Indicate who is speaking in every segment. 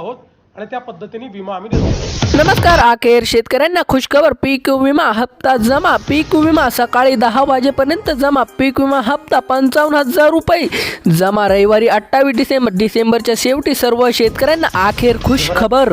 Speaker 1: आहोत आणि त्या पद्धतीने विमा आम्ही देतो.
Speaker 2: नमस्कार अखेर शेतकऱ्यांना खुशखबर. पीक विमा हप्ता जमा. पीक विमा सकाळी दहा वाजेपर्यंत जमा. पीक विमा हप्ता पंचावन्न हजार रुपये. जमा रविवारी अठ्ठावीस डिसेंबर डिसेंबरच्या शेवटी सर्व शेतकऱ्यांना अखेर खुशखबर.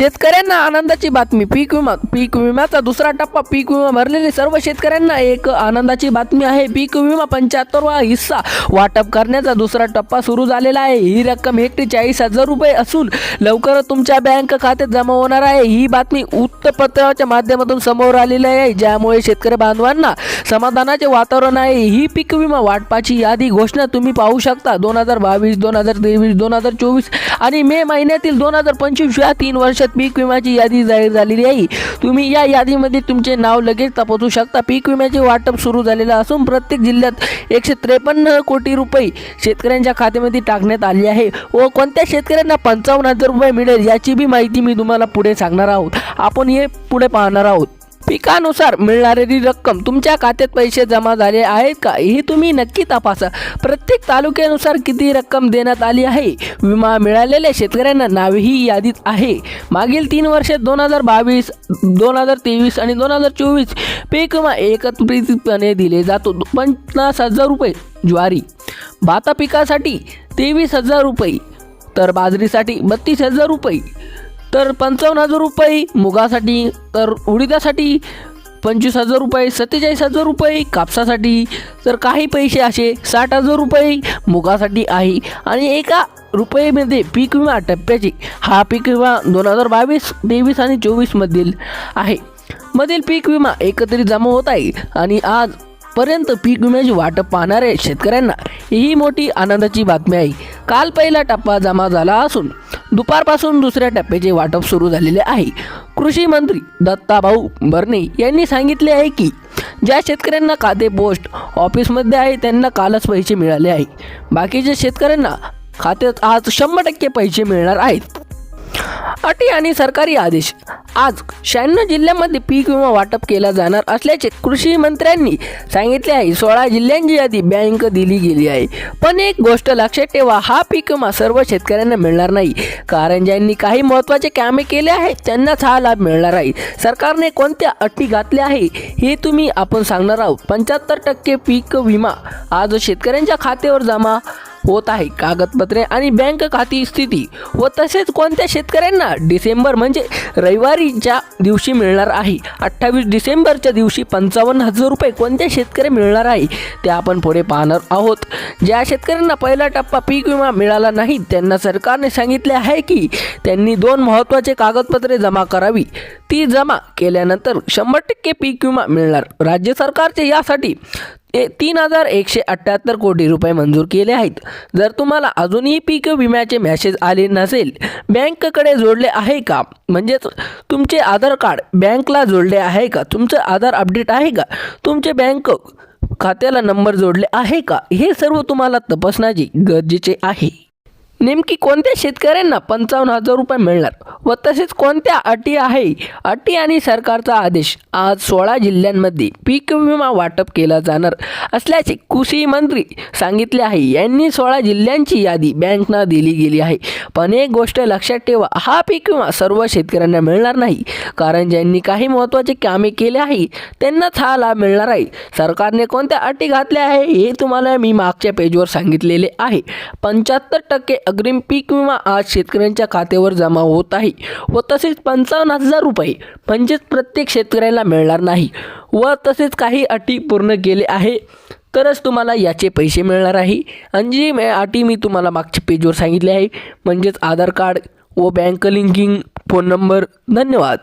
Speaker 2: शेतकऱ्यांना आनंदाची बातमी. पीक विमा पीक विम्याचा दुसरा टप्पा पीक विमा भरलेले सर्व शेतकऱ्यांना एक आनंदाची बातमी आहे. पीक विमा पंच्याहत्तरवा हिस्सा वाटप करण्याचा दुसरा टप्पा सुरू झालेला आहे. ही रक्कम हेक्टरी चाळीस हजार रुपये असून लवकरच तुमच्या बँक खात्यात जमा होणार आहे. ही बातमी वृत्तपत्राच्या माध्यमातून समोर आलेली आहे. ज्यामुळे शेतकरी बांधवांना समाधानाचे वातावरण आहे. ही पीक विमा वाटपाची यादी घोषणा तुम्ही पाहू शकता. दोन हजार बावीस दोन हजार तेवीस दोन हजार चोवीस आणि मे महिन्यातील दोन हजार पंचवीस या तीन वर्षात पीक विम्याची यादी जाहीर झालेली आहे. तुम्ही या यादीमध्ये तुमचे नाव लगेच तपासू शकता. पीक विम्याचे वाटप सुरू झालेलं असून प्रत्येक जिल्ह्यात एकशे त्रेपन्न कोटी रुपये शेतकऱ्यांच्या खात्यामध्ये टाकण्यात आले आहे व कोणत्या शेतकऱ्यांना पंचावन्न हजार रुपये मिळेल याची बी माहिती मी तुम्हाला पुढे सांगणार आहोत. आपण हे पुढे पाहणार आहोत. पिकानुसार मिळणारी रक्कम तुमच्या खात्यात पैसे जमा झाले आहेत का हे तुम्ही नक्की तपासा. प्रत्येक तालुक्यानुसार किती रक्कम देण्यात आली आहे? विमा मिळालेल्या शेतकऱ्यांना नावही यादीत आहे. मागील तीन वर्ष दोन हजार बावीस दोन हजार तेवीस आणि दोन हजार चोवीस पीक विमा एकत्रितपणे दिले जातो. पन्नास हजार रुपये ज्वारी भाता पिकासाठी तेवीस हजार रुपये तर बाजरीसाठी बत्तीस हजार रुपये तर पंचावन्न हजार रुपये मुगासाठी तर उडीदासाठी पंचवीस हजार रुपये सत्तेचाळीस हजार रुपये कापसासाठी तर काही पैसे असे साठ हजार रुपये मुगासाठी आहे. आणि एका रुपयेमध्ये पीक विमा टप्प्याची हा पीक विमा दोन हजार बावीस तेवीस आणि चोवीसमधील आहे. मधील पीक विमा एकत्रित जमा होत आहे. आणि आज पर्यंत पीक विम्याची वाटप पाहणाऱ्या शेतकऱ्यांना ही मोठी आनंदाची बातमी आहे. काल पहिला टप्पा जमा झाला असून दुपारपासून दुसऱ्या टप्प्याचे वाटप सुरू झालेले आहे. कृषी मंत्री दत्ताभाऊ बर्ने यांनी सांगितले आहे की ज्या शेतकऱ्यांना खाते पोस्ट ऑफिसमध्ये आहे त्यांना कालच पैसे मिळाले आहे. बाकीच्या शेतकऱ्यांना खात्यात आज शंभर टक्के पैसे मिळणार आहेत. अटी आणि सरकारी आदेश. आज शहाण्णव जिल्ह्यामध्ये पीक विमा वाटप केला जाणार असल्याचे कृषी मंत्र्यांनी सांगितले आहे. सोळा जिल्ह्यांची यादी बँक दिली गेली आहे. पण एक गोष्ट लक्षात ठेवा हा पीक विमा सर्व शेतकऱ्यांना मिळणार नाही. कारण ज्यांनी काही महत्त्वाचे कामे केले आहेत त्यांनाच हा लाभ मिळणार आहे. सरकारने कोणत्या अटी घातल्या आहे हे तुम्ही आपण सांगणार आहोत. पंच्याहत्तर टक्के पीक विमा आज शेतकऱ्यांच्या खात्यावर जमा होत आहे. कागदपत्रे आणि बँक खाती स्थिती व तसेच कोणत्या शेतकऱ्यांना डिसेंबर म्हणजे रविवारीच्या दिवशी मिळणार आहे. अठ्ठावीस डिसेंबरच्या दिवशी पंचावन्न हजार रुपये कोणत्या शेतकरी मिळणार आहे ते आपण पुढे पाहणार आहोत. ज्या शेतकऱ्यांना पहिला टप्पा पीक विमा मिळाला नाही त्यांना सरकारने सांगितले आहे की त्यांनी दोन महत्त्वाचे कागदपत्रे जमा करावी. ती जमा केल्यानंतर शंभर टक्के पीक विमा मिळणार. राज्य सरकारचे यासाठी ए तीन हजार एकशे अठ्ठ्याहत्तर कोटी रुपये मंजूर केले आहेत. जर तुम्हाला अजूनही पीक विम्याचे मॅसेज आले नसेल बँककडे जोडले आहे का? म्हणजेच तुमचे आधार कार्ड बँकला जोडले आहे का? तुमचं आधार अपडेट आहे का? तुमचे बँक खात्याला नंबर जोडले आहे का? हे सर्व तुम्हाला तपासण्याची गरजेचे आहे. नेमकी कोणत्या शेतकऱ्यांना पंचावन्न हजार रुपये मिळणार? व तसेच कोणत्या अटी आहे? अटी आणि सरकारचा आदेश आज सोळा जिल्ह्यांमध्ये पीक विमा वाटप केला जाणार असल्याचे कृषी मंत्री सांगितले आहे. यांनी सोळा जिल्ह्यांची यादी बँकना दिली गेली आहे. पण एक गोष्ट लक्षात ठेवा हा पीक विमा सर्व शेतकऱ्यांना मिळणार नाही. कारण ज्यांनी काही महत्त्वाचे कामे केले आहे त्यांनाच हा लाभ मिळणार आहे. सरकारने कोणत्या अटी घातल्या आहे हे तुम्हाला मी मागच्या पेजवर सांगितलेले आहे. पंच्याहत्तर टक्के अग्रिम पीक विमा आज शेतकऱ्यांच्या खात्यावर जमा होत आहे. व तसेच पंचावन्न हजार रुपये म्हणजेच प्रत्येक शेतकऱ्याला मिळणार नाही व तसेच काही अटी पूर्ण केले आहे तरच तुम्हाला याचे पैसे मिळणार आहे. आणि जी मे- अटी मी तुम्हाला मागच्या पेजवर सांगितले आहे म्हणजेच आधार कार्ड व बँक लिंकिंग फोन नंबर. धन्यवाद.